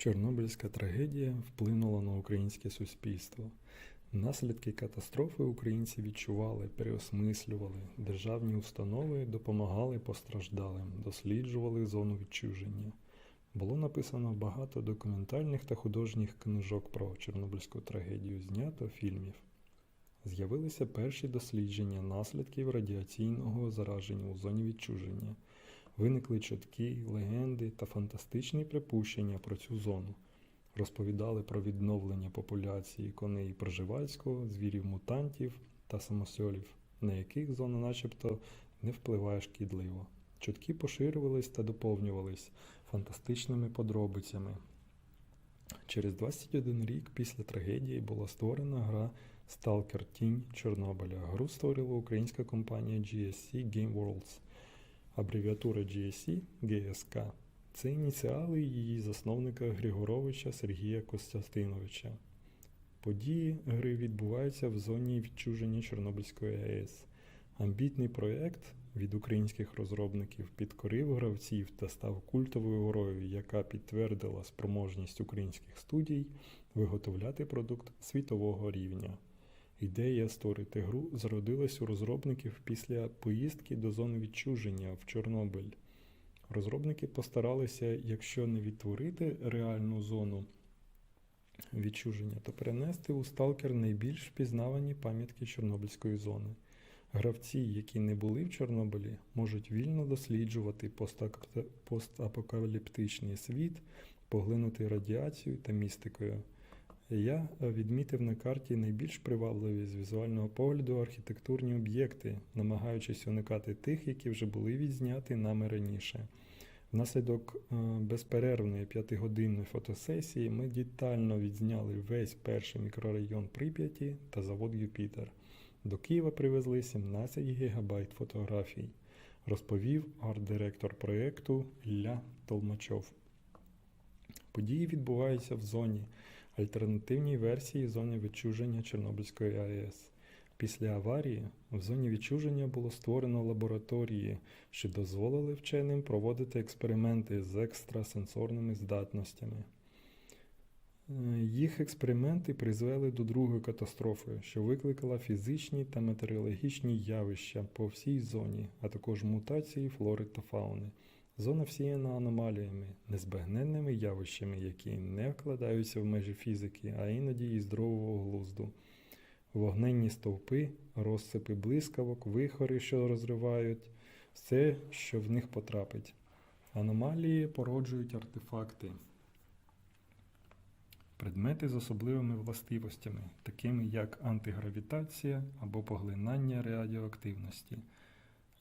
Чорнобильська трагедія вплинула на українське суспільство. Наслідки катастрофи українці відчували, переосмислювали. Державні установи допомагали постраждалим, досліджували зону відчуження. Було написано багато документальних та художніх книжок про Чорнобильську трагедію, знято фільмів. З'явилися перші дослідження наслідків радіаційного зараження у зоні відчуження. Виникли чутки, легенди та фантастичні припущення про цю зону. Розповідали про відновлення популяції коней проживальського, звірів-мутантів та самосьолів, на яких зона начебто не впливає шкідливо. Чутки поширювались та доповнювались фантастичними подробицями. Через 21 рік після трагедії була створена гра Stalker Тінь Чорнобиля. Гру створила українська компанія GSC Game Worlds. Абревіатура GSC GSK це ініціали її засновника Григоровича Сергія Костянтиновича. Події гри відбуваються в зоні відчуження Чорнобильської АЕС. Амбітний проєкт від українських розробників підкорив гравців та став культовою грою, яка підтвердила спроможність українських студій виготовляти продукт світового рівня. Ідея створити гру зародилась у розробників після поїздки до зони відчуження в Чорнобиль. Розробники постаралися, якщо не відтворити реальну зону відчуження, то перенести у сталкер найбільш впізнавані пам'ятки Чорнобильської зони. Гравці, які не були в Чорнобилі, можуть вільно досліджувати постапокаліптичний світ, поглинутий радіацією та містикою. Я е, відмітив на карті найбільш привабливі з візуального погляду архітектурні об'єкти, намагаючись уникати тих, які вже були відзняті нами раніше. Внаслідок е, безперервної п'ятигодинної фотосесії ми детально відзняли весь перший мікрорайон Прип'яті та завод Юпітер. До Києва привезли 17 гігабайт фотографій, розповів арт-директор проєкту Ілля Толмачов. Події відбуваються в зоні, альтернативній версії зони відчуження Чорнобильської АЕС. Після аварії в зоні відчуження було створено лабораторії, що дозволили вченим проводити експерименти з екстрасенсорними здатностями. Їх експерименти призвели до другої катастрофи, що викликала фізичні та метеорологічні явища по всій зоні, а також мутації флори та фауни. Зона всіяна аномаліями, незбагненними явищами, які не вкладаються в межі фізики, а іноді і здорового глузду. Вогненні стовпи, розсипи блискавок, вихори, що розривають, все, що в них потрапить. Аномалії породжують артефакти. Предмети з особливими властивостями, такими як антигравітація або поглинання радіоактивності.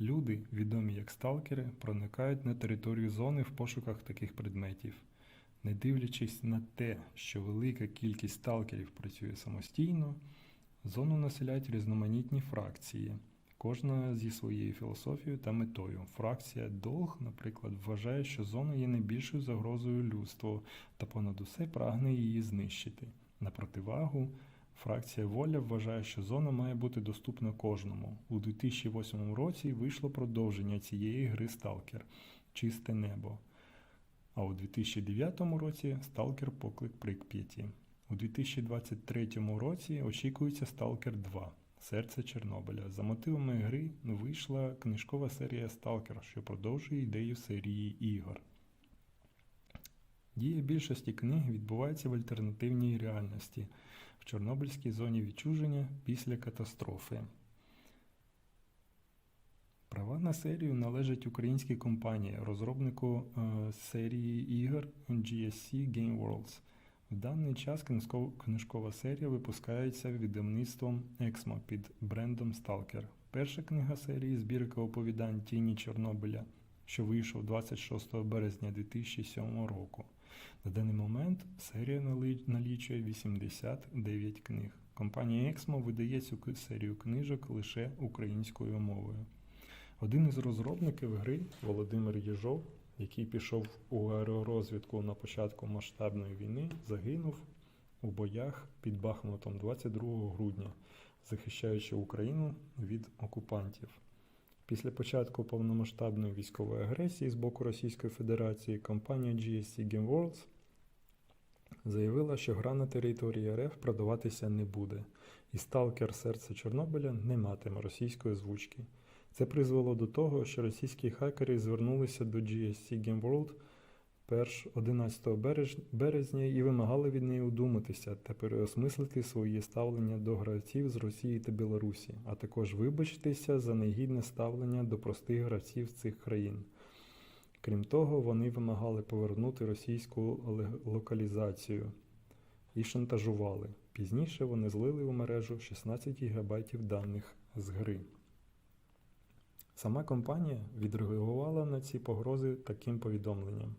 Люди, відомі як сталкери, проникають на територію зони в пошуках таких предметів. Не дивлячись на те, що велика кількість сталкерів працює самостійно, зону населяють різноманітні фракції, кожна зі своєю філософією та метою. Фракція Долг, наприклад, вважає, що зона є найбільшою загрозою людству та понад усе прагне її знищити. На противагу, фракція Воля вважає, що зона має бути доступна кожному. У 2008 році вийшло продовження цієї гри Сталкер Чисте небо. А у 2009 році Сталкер Поклик Прип'яті. У 2023 році очікується Сталкер 2 Серце Чорнобиля. За мотивами гри вийшла книжкова серія Сталкер, що продовжує ідею серії ігор. Дія більшості книг відбувається в альтернативній реальності в Чорнобильській зоні відчуження після катастрофи. Права на серію належать українській компанії, розробнику е, серії ігор GSC Game Worlds. В даний час книжкова серія випускається видавництвом Exmo під брендом Stalker. Перша книга серії збірка оповідань Тіні Чорнобиля, що вийшов 26 березня 2007 року. На даний момент серія налічує 89 книг. Компанія Exmo видає цю серію книжок лише українською мовою. Один із розробників гри Володимир Єжов, який пішов у аеророзвідку на початку масштабної війни, загинув у боях під Бахмутом 22 грудня, захищаючи Україну від окупантів. Після початку повномасштабної військової агресії з боку Російської Федерації компанія GSC Game Worlds заявила, що гра на території РФ продаватися не буде, і сталкер серце Чорнобиля не матиме російської озвучки. Це призвело до того, що російські хакери звернулися до GSC Game World перш 11 береж- березня і вимагали від неї удуматися та переосмислити своє ставлення до гравців з Росії та Білорусі, а також вибачитися за негідне ставлення до простих гравців цих країн. Крім того, вони вимагали повернути російську локалізацію і шантажували. Пізніше вони злили у мережу 16 ГБ даних з гри. Сама компанія відреагувала на ці погрози таким повідомленням.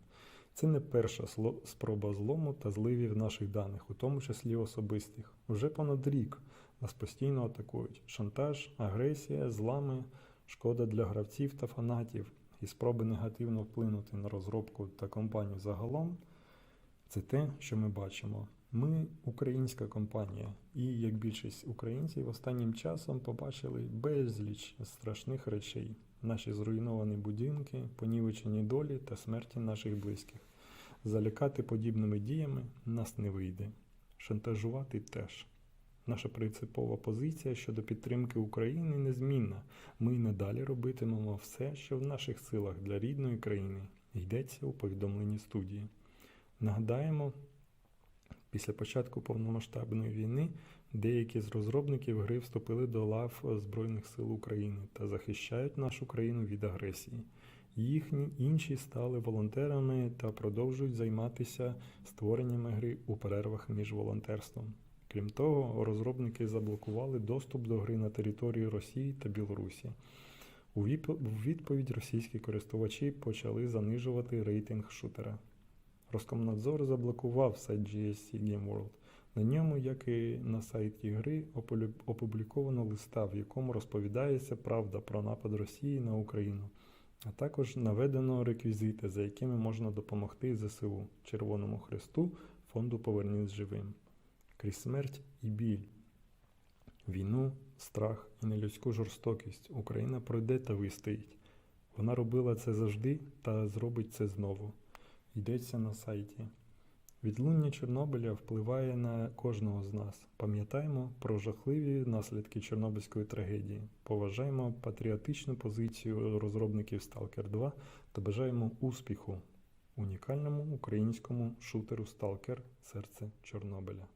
Це не перша спроба злому та зливів наших даних, у тому числі особистих. Уже понад рік нас постійно атакують. Шантаж, агресія, злами, шкода для гравців та фанатів і спроби негативно вплинути на розробку та компанію загалом. Це те, що ми бачимо. Ми українська компанія, і як більшість українців останнім часом побачили безліч страшних речей: наші зруйновані будинки, понівечені долі та смерті наших близьких. Залякати подібними діями нас не вийде. Шантажувати теж. Наша принципова позиція щодо підтримки України незмінна. Ми надалі робитимемо все, що в наших силах для рідної країни. Йдеться у повідомленні студії. Нагадаємо, після початку повномасштабної війни деякі з розробників гри вступили до лав Збройних сил України та захищають нашу країну від агресії. Їхні інші стали волонтерами та продовжують займатися створенням гри у перервах між волонтерством. Крім того, розробники заблокували доступ до гри на території Росії та Білорусі. У відповідь російські користувачі почали занижувати рейтинг шутера. Роскомнадзор заблокував сайт GSC Game World. На ньому, як і на сайті гри, опубліковано листа, в якому розповідається правда про напад Росії на Україну, а також наведено реквізити, за якими можна допомогти ЗСУ, Червоному Хресту, фонду Повернись живим. Крізь смерть і біль, війну, страх і нелюдську жорстокість Україна пройде та вистоїть. Вона робила це завжди та зробить це знову. Йдеться на сайті. Відлуння Чорнобиля впливає на кожного з нас. Пам'ятаємо про жахливі наслідки Чорнобильської трагедії. Поважаємо патріотичну позицію розробників Stalker 2 та бажаємо успіху унікальному українському шутеру Stalker Серце Чорнобиля.